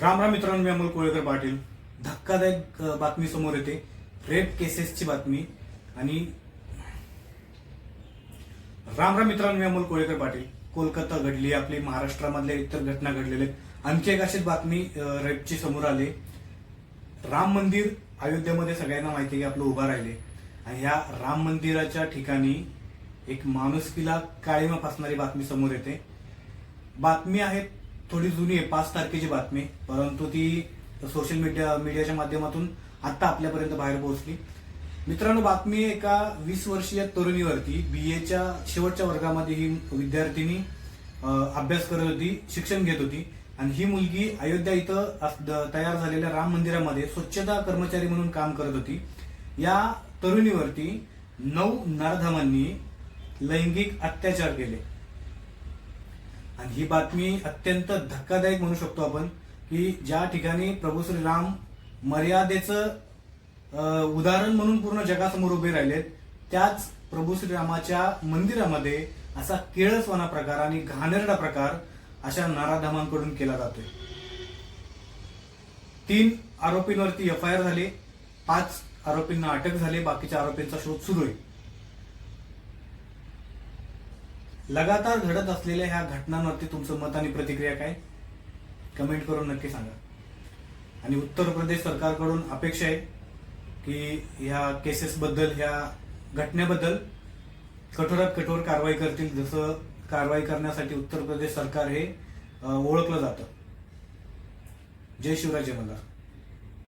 राम राम मित्रांनो मी अमोल कोळेकर पाटील. धक्कादायक बातमी समोर येते. रेप केसेसची बातमी. आणि राम राम मित्रांनो मी अमोल कोळेकर पाटील. कोलकाता घडली आपली महाराष्ट्रामधल्या इतर घटना घडलेल्या आणखी एक अशीच बातमी रेपची समोर आली. राम मंदिर अयोध्येमध्ये सगळ्यांना माहिती आहे की आपलं उभं राहिले. आणि ह्या राम मंदिराच्या ठिकाणी एक माणुसकीला काळीमा फासणारी बातमी समोर येते. बातमी आहे थोडी जुनी आहे पाच तारखेची बातमी. परंतु ती सोशल मीडिया मीडियाच्या माध्यमातून आता आपल्यापर्यंत बाहेर पोहोचली. मित्रांनो बातमी एका वीस वर्षीय तरुणीवरती. बी एच्या शेवटच्या वर्गामध्ये ही विद्यार्थिनी अभ्यास करत होती शिक्षण घेत होती. आणि ही मुलगी अयोध्या इथं अस- द- तयार झालेल्या राम मंदिरामध्ये स्वच्छता कर्मचारी म्हणून काम करत होती. या तरुणीवरती नऊ नरधमांनी लैंगिक अत्याचार केले. आणि ही बातमी अत्यंत धक्कादायक म्हणू शकतो आपण की ज्या ठिकाणी प्रभू श्रीराम मर्यादेचं उदाहरण म्हणून पूर्ण जगासमोर उभे राहिलेत त्याच प्रभू श्रीरामाच्या मंदिरामध्ये असा केळसवाना प्रकार आणि घाणेरडा प्रकार अशा नाराधामांकडून केला जातोय. तीन आरोपींवरती एफ आय आर झाले पाच आरोपींना अटक झाली बाकीच्या आरोपींचा शोध सुरू आहे. लगातार घडत असलेल्या ह्या घटनांवरती तुमचं मत आणि प्रतिक्रिया काय? कमेंट करून नक्की सांगा. आणि उत्तर प्रदेश सरकारकडून अपेक्षा आहे की ह्या केसेसबद्दल ह्या घटनेबद्दल कठोरात कठोर कारवाई करतील. जसं कारवाई करण्यासाठी उत्तर प्रदेश सरकार हे ओळखलं जातं. जय शिवराय जय मल्हार.